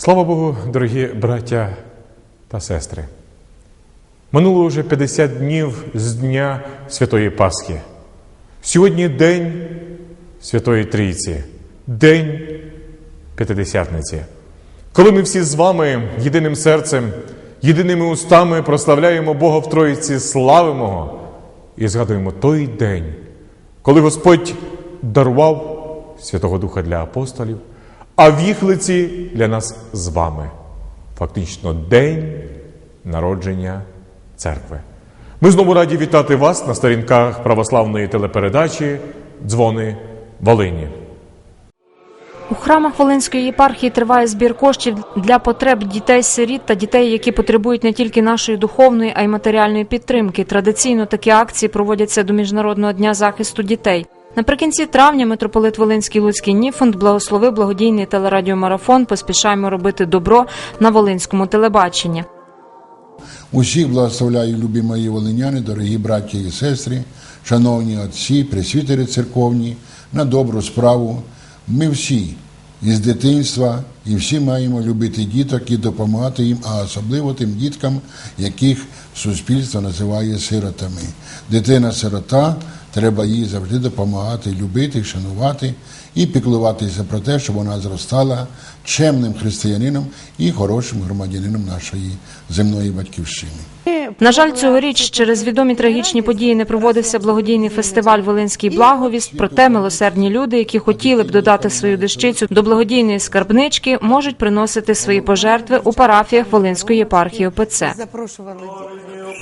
Слава Богу, дорогі браття та сестри. Минуло вже 50 днів з Дня Святої Пасхи. Сьогодні день Святої Трійці, день П'ятидесятниці. Коли ми всі з вами єдиним серцем, єдиними устами прославляємо Бога в Троїці, славимо і згадуємо той день, коли Господь дарував Святого Духа для апостолів, а в їх для нас з вами. Фактично, день народження церкви. Ми знову раді вітати вас на сторінках православної телепередачі Дзвони Волині. У храмах Волинської єпархії триває збір коштів для потреб дітей-сиріт та дітей, які потребують не тільки нашої духовної, а й матеріальної підтримки. Традиційно такі акції проводяться до Міжнародного дня захисту дітей. Наприкінці травня митрополит Волинський Луцький Ніфонд благословив благодійний телерадіомарафон Поспішаємо робити добро на Волинському телебаченні. Усіх благословляю, любі мої волиняни, дорогі браття і сестри, шановні отці, пресвітери церковні, на добру справу. Ми всі із дитинства і всі маємо любити діток і допомагати їм, а особливо тим діткам, яких суспільство називає сиротами. Дитина-сирота, треба їй завжди допомагати, любити, шанувати і піклуватися про те, щоб вона зростала чемним християнином і хорошим громадянином нашої земної батьківщини. На жаль, цьогоріч через відомі трагічні події не проводився благодійний фестиваль Волинський благовість. Проте милосердні люди, які хотіли б додати свою дещицю до благодійної скарбнички, можуть приносити свої пожертви у парафіях Волинської єпархії ОПЦ. запрошували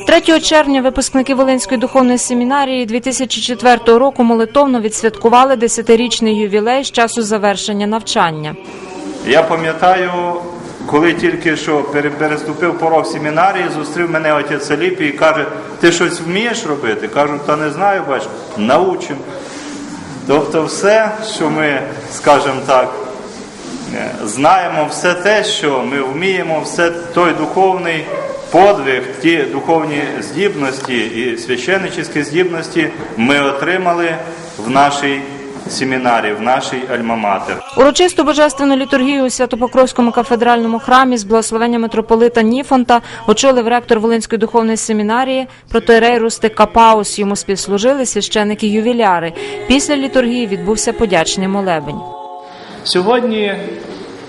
3 червня випускники Волинської духовної семінарії 2004 року молитовно відсвяткували 10-річний ювілей з часу завершення навчання. Я пам'ятаю, коли тільки що пере- переступив порог семінарії, зустрів мене отець Аліпій і каже, ти щось вмієш робити? Кажу, та не знаю, бач, научим. Тобто все, що ми, скажімо так, е, знаємо, все те, що ми вміємо, все той духовний подвиг, ті духовні здібності і священническі здібності ми отримали в нашій семінарії, в нашій альма-матер. Урочисту божественну літургію у Святопокровському кафедральному храмі з благословення митрополита Ніфонта очолив ректор Волинської духовної семінарії протоірей Рустик Капаус. Йому співслужили священики-ювіляри. Після літургії відбувся подячний молебень. Сьогодні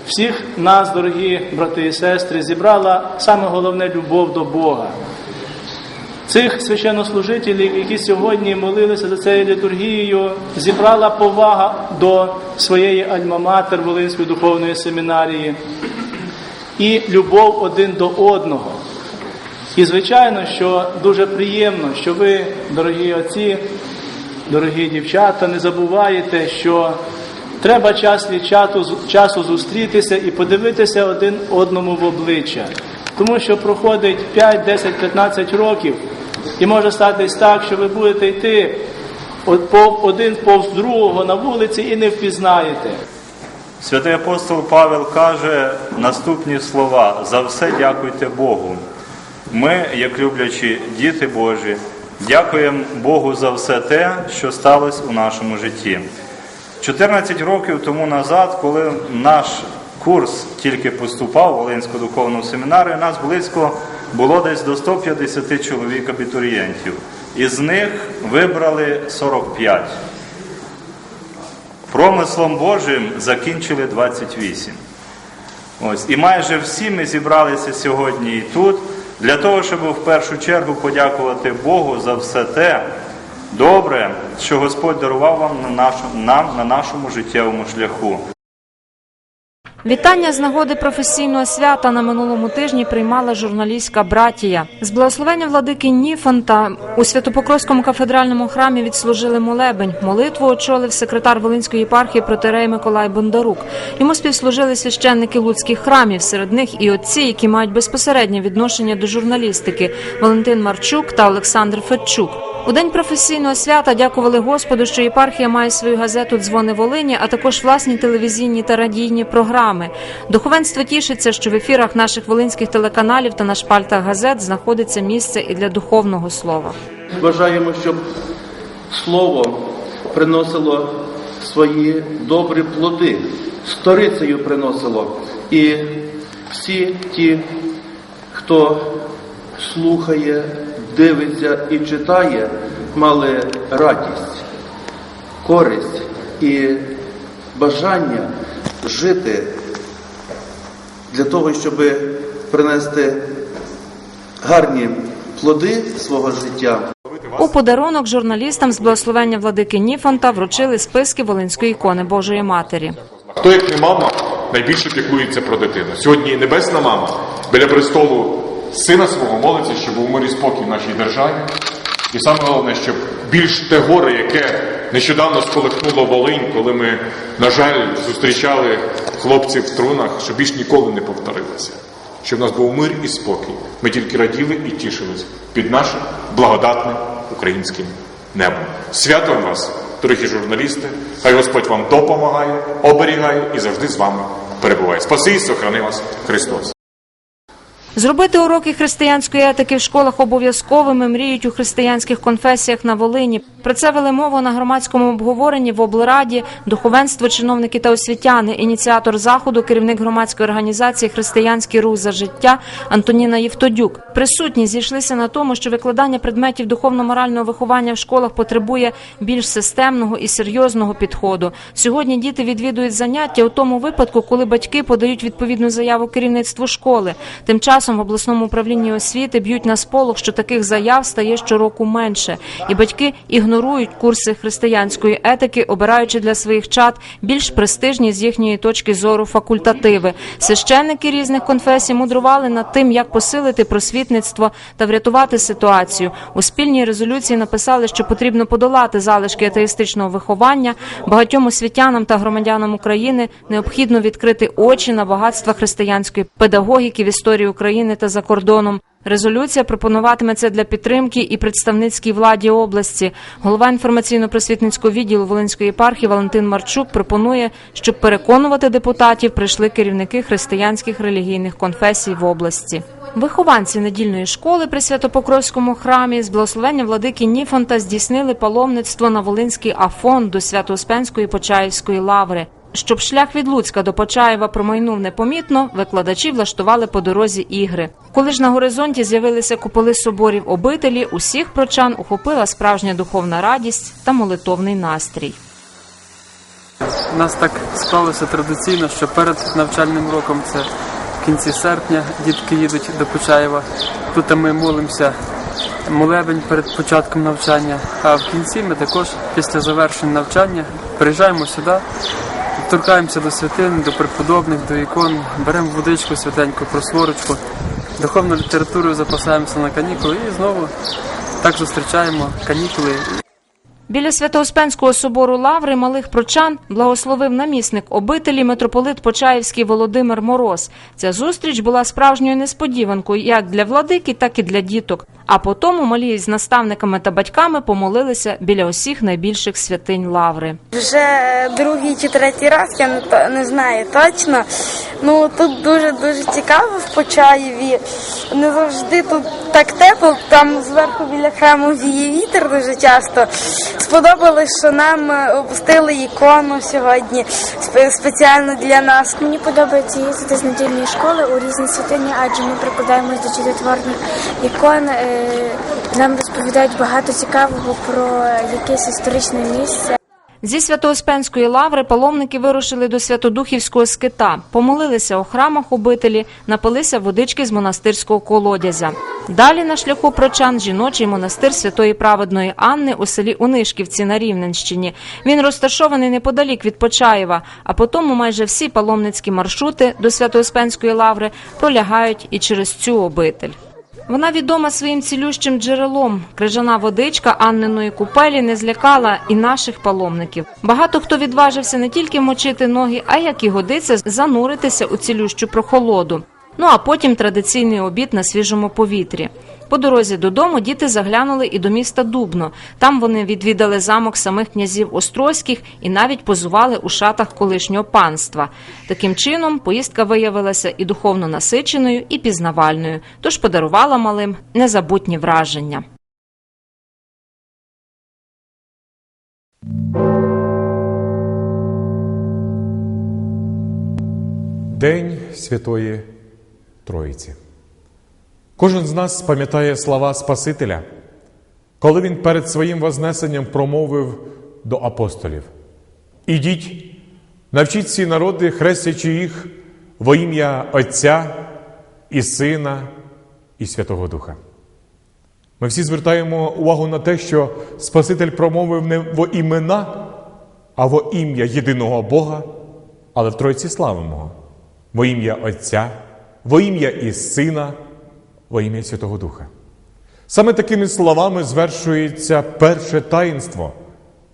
всіх нас, дорогі брати і сестри, зібрала саме головне любов до Бога. Цих священнослужителів, які сьогодні молилися за цією літургією, зібрала повага до своєї альма-матер Волинської духовної семінарії і любов один до одного. І звичайно, що дуже приємно, що ви, дорогі отці, дорогі дівчата, не забуваєте, що треба час від часу, зустрітися і подивитися один одному в обличчя. Тому що проходить 5, 10, 15 років, і може статись так, що ви будете йти один повз другого на вулиці і не впізнаєте. Святий апостол Павел каже наступні слова: за все дякуйте Богу. Ми, як люблячі діти Божі, дякуємо Богу за все те, що сталося у нашому житті. 14 років тому назад, коли наш курс тільки поступав в Волинську духовну семінарію, нас близько було десь до 150 чоловік абітурієнтів. Із них вибрали 45. Промислом Божим закінчили 28. Ось. І майже всі ми зібралися сьогодні і тут для того, щоб в першу чергу подякувати Богу за все те добре, що Господь дарував вам на нашому, нам на нашому життєвому шляху. Вітання з нагоди професійного свята на минулому тижні приймала журналістська братія. З благословення владики Ніфонта у Святопокровському кафедральному храмі відслужили молебень. Молитву очолив секретар Волинської єпархії протирей Миколай Бондарук. Йому співслужили священники луцьких храмів, серед них і отці, які мають безпосереднє відношення до журналістики Валентин Марчук та Олександр Федчук. У день професійного свята дякували Господу, що єпархія має свою газету Дзвони Волині, а також власні телевізійні та радійні програми. Духовенство тішиться, що в ефірах наших волинських телеканалів та на шпальтах газет знаходиться місце і для духовного слова. Бажаємо, щоб слово приносило свої добрі плоди, сторицею приносило і всі ті, хто слухає, дивиться і читає, мали радість, користь і бажання жити для того, щоб принести гарні плоди свого життя. У подарунок журналістам з благословення владики Ніфонта вручили списки Волинської ікони Божої Матері. Хто, як не мама, найбільше піклується про дитину. Сьогодні небесна мама біля престолу сина свого молиться, щоб був мир і спокій в нашій державі. І саме головне, щоб більш те горе, яке нещодавно сколихнуло Волинь, коли ми, на жаль, зустрічали хлопців в трунах, щоб більш ніколи не повторилося. Щоб в нас був мир і спокій. Ми тільки раділи і тішились під нашим благодатним українським небом. Святом вас, дорогі журналісти! Хай Господь вам допомагає, оберігає і завжди з вами перебуває. Спаси і сохрани вас Христос. Зробити уроки християнської етики в школах обов'язковими мріють у християнських конфесіях на Волині. Про це вели мову на громадському обговоренні в облраді, духовенство, чиновники та освітяни. Ініціатор заходу, керівник громадської організації Християнський рух за життя Антоніна Євтодюк. Присутні зійшлися на тому, що викладання предметів духовно-морального виховання в школах потребує більш системного і серйозного підходу. Сьогодні діти відвідують заняття у тому випадку, коли батьки подають відповідну заяву керівництву школи. Тим часом в обласному управлінні освіти б'ють на сполох, що таких заяв стає щороку менше, і батьки ігнорують курси християнської етики, обираючи для своїх чад більш престижні з їхньої точки зору факультативи. Священники різних конфесій мудрували над тим, як посилити просвітництво та врятувати ситуацію. У спільній резолюції написали, що потрібно подолати залишки атеїстичного виховання. Багатьом освітянам та громадянам України необхідно відкрити очі на багатства християнської педагогіки в історії України та за кордоном. Резолюція пропонуватиме це для підтримки і представницькій владі області. Голова інформаційно-просвітницького відділу Волинської єпархії Валентин Марчук пропонує, щоб переконувати депутатів, прийшли керівники християнських релігійних конфесій в області. Вихованці недільної школи при Святопокровському храмі з благословення владики Ніфонта здійснили паломництво на Волинський Афон до Свято-Успенської Почаївської лаври. Щоб шлях від Луцька до Почаєва промайнув непомітно, викладачі влаштували по дорозі ігри. Коли ж на горизонті з'явилися куполи соборів обителі, усіх прочан охопила справжня духовна радість та молитовний настрій. У нас так склалося традиційно, що перед навчальним роком це в кінці серпня дітки їдуть до Почаєва. Тут ми молимося молебень перед початком навчання. А в кінці ми також після завершення навчання приїжджаємо сюди, торкаємося до святин, до преподобних, до ікон, беремо водичку святеньку, просворочку, духовною літературою запасаємося на канікули і знову так зустрічаємо канікули. Біля Свято-Успенського собору Лаври малих прочан благословив намісник обителі митрополит Почаївський Володимир Мороз. Ця зустріч була справжньою несподіванкою як для владики, так і для діток. А потім малі з наставниками та батьками помолилися біля усіх найбільших святинь Лаври. Вже другий чи третій раз, я не, не знаю точно. Ну тут дуже дуже цікаво в Почаєві. Не завжди тут так тепло, там зверху біля храму віє вітер дуже часто. Сподобалось, що нам е, опустили ікону сьогодні спеціально для нас. Мені подобається їздити з недільної школи у різні святині, адже ми прикладаємось до чудотворних ікон. Нам розповідають багато цікавого про якесь історичне місце. Зі Свято-Успенської лаври паломники вирушили до Святодухівського скита, помолилися у храмах обителі, напилися водички з монастирського колодязя. Далі на шляху прочан жіночий монастир святої праведної Анни у селі Унишківці на Рівненщині. Він розташований неподалік від Почаєва, а потім майже всі паломницькі маршрути до Свято-Успенської лаври пролягають і через цю обитель. Вона відома своїм цілющим джерелом. Крижана водичка Анниної купелі не злякала і наших паломників. Багато хто відважився не тільки мочити ноги, а як і годиться, зануритися у цілющу прохолоду. Ну а потім традиційний обід на свіжому повітрі. По дорозі додому діти заглянули і до міста Дубно. Там вони відвідали замок самих князів Острозьких і навіть позували у шатах колишнього панства. Таким чином, поїздка виявилася і духовно насиченою, і пізнавальною, тож подарувала малим незабутні враження. День Святої Троїці. Кожен з нас пам'ятає слова Спасителя, коли він перед своїм вознесенням промовив до апостолів: Ідіть, навчіть всі народи, хрестячи їх во ім'я Отця і Сина і Святого Духа. Ми всі звертаємо увагу на те, що Спаситель промовив не во імена, а во ім'я єдиного Бога, але в Тройці славимого, во ім'я Отця, во ім'я і Сина, во ім'я Святого Духа. Саме такими словами звершується перше таїнство,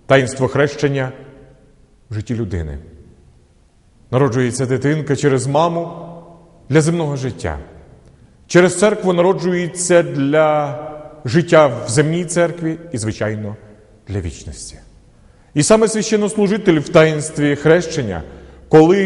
таїнство хрещення в житті людини. Народжується дитинка через маму для земного життя. Через церкву народжується для життя в земній церкві і, звичайно, для вічності. І саме священнослужитель в таїнстві хрещення, коли